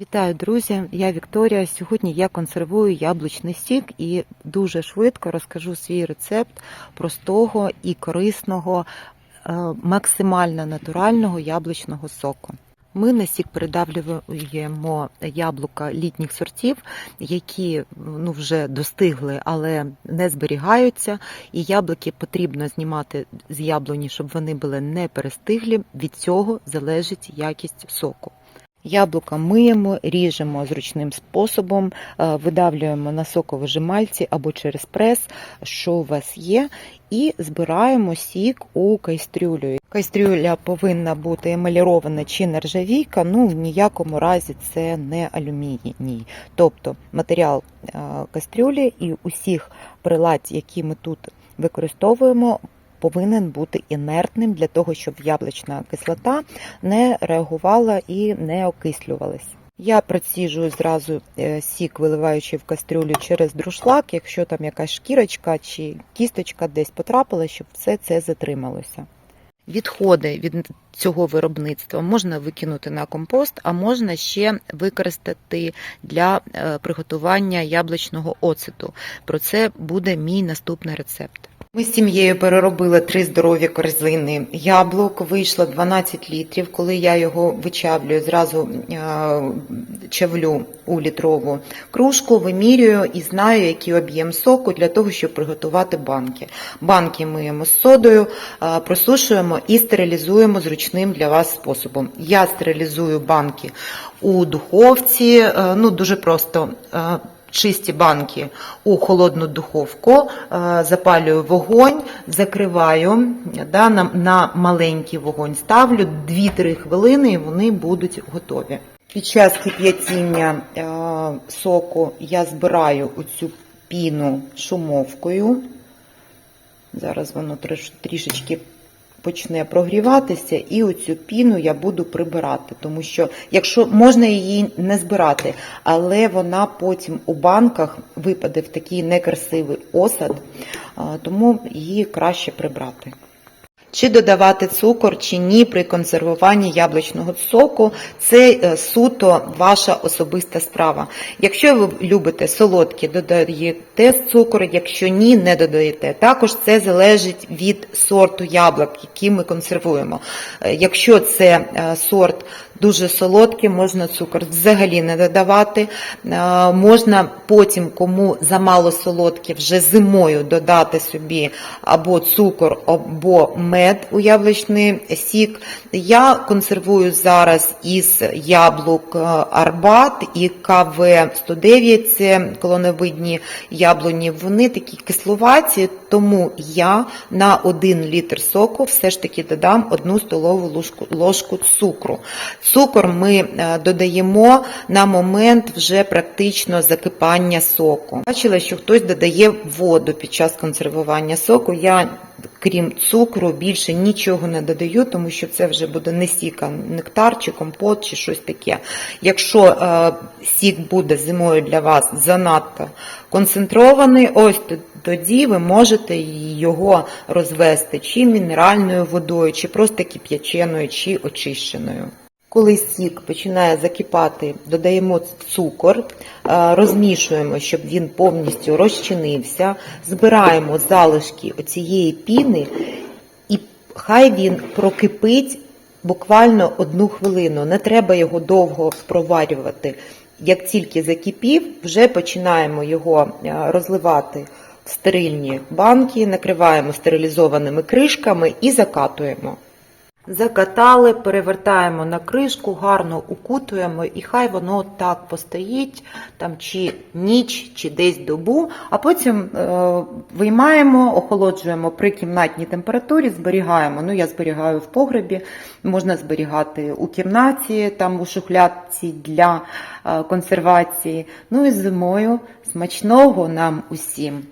Вітаю, друзі! Я Вікторія. Сьогодні я консервую яблучний сік і дуже швидко розкажу свій рецепт простого і корисного, е, максимально натурального яблучного соку. Ми на сік передавлюємо яблука літніх сортів, які ну, вже достигли, але не зберігаються. І яблуки потрібно знімати з яблуні, щоб вони були не перестиглі. Від цього залежить якість соку. Яблука миємо, ріжемо зручним способом, е, видавлюємо на соковижимальці або через прес, що у вас є, і збираємо сік у кастрюлю. Кастрюля повинна бути емалірована чи нержавійка, ну в ніякому разі це не алюміній. Тобто матеріал е, кастрюлі і усіх прилад, які ми тут використовуємо, повинен бути інертним для того, щоб яблучна кислота не реагувала і не окислювалась. Я проціжую зразу е, сік, виливаючи в кастрюлю через друшлак, якщо там якась шкірочка чи кісточка десь потрапила, щоб все це затрималося. Відходи від цього виробництва можна викинути на компост, а можна ще використати для е, приготування яблучного оцету. Про це буде мій наступний рецепт. Ми з сім'єю переробили три здорові корзини яблук. Вийшло 12 літрів. Коли я його вичавлюю, зразу е, чавлю у літрову кружку, вимірюю і знаю, який об'єм соку для того, щоб приготувати банки. Банки миємо з содою, е, просушуємо і стерилізуємо зручним для вас способом. Я стерилізую банки у духовці, е, ну дуже просто. Чисті банки у холодну духовку, е, запалюю вогонь, закриваю, да, на, маленький вогонь ставлю 2-3 хвилини і вони будуть готові. Під час кип'ятіння е, соку я збираю оцю піну шумовкою. Зараз воно трішечки почне прогріватися, і оцю піну я буду прибирати, тому що якщо можна її не збирати, але вона потім у банках випаде в такий некрасивий осад, тому її краще прибрати. Чи додавати цукор чи ні при консервуванні яблучного соку це е, суто ваша особиста справа. Якщо ви любите солодкі, додаєте цукор, якщо ні, не додаєте. Також це залежить від сорту яблук, які ми консервуємо. Е, Якщо це е, сорт дуже солодкий, можна цукор взагалі не додавати. Е, Можна потім, кому замало солодкі, вже зимою додати собі або цукор, або мед у яблучний сік. Я консервую зараз із яблук е, Арбат і КВ-109, це колоновидні яблуні. Вони такі кисловаті, тому я на 1 літр соку все ж таки додам 1 столову ложку, ложку цукру. Цукор ми е, додаємо на момент вже практично закипання соку. Бачила, що хтось додає воду під час консервування соку. Я, крім цукру, більше нічого не додаю, тому що це вже буде не сік, нектар чи компот, чи щось таке. Якщо е, сік буде зимою для вас занадто концентрований, ось тоді ви можете його розвести чи мінеральною водою, чи просто кип'яченою, чи очищеною. Коли сік починає закипати, додаємо цукор, е, розмішуємо, щоб він повністю розчинився, збираємо залишки оцієї піни і хай він прокипить буквально одну хвилину. Не треба його довго проварювати. Як тільки закипів, вже починаємо його е, розливати в стерильні банки, накриваємо стерилізованими кришками і закатуємо. Закатали, перевертаємо на кришку, гарно укутуємо, і хай воно так постоїть, там чи ніч, чи десь добу, а потім е, виймаємо, охолоджуємо при кімнатній температурі, зберігаємо. Ну, я зберігаю в погребі, можна зберігати у кімнаті, там у шухлядці для е, консервації. Ну і зимою смачного нам усім.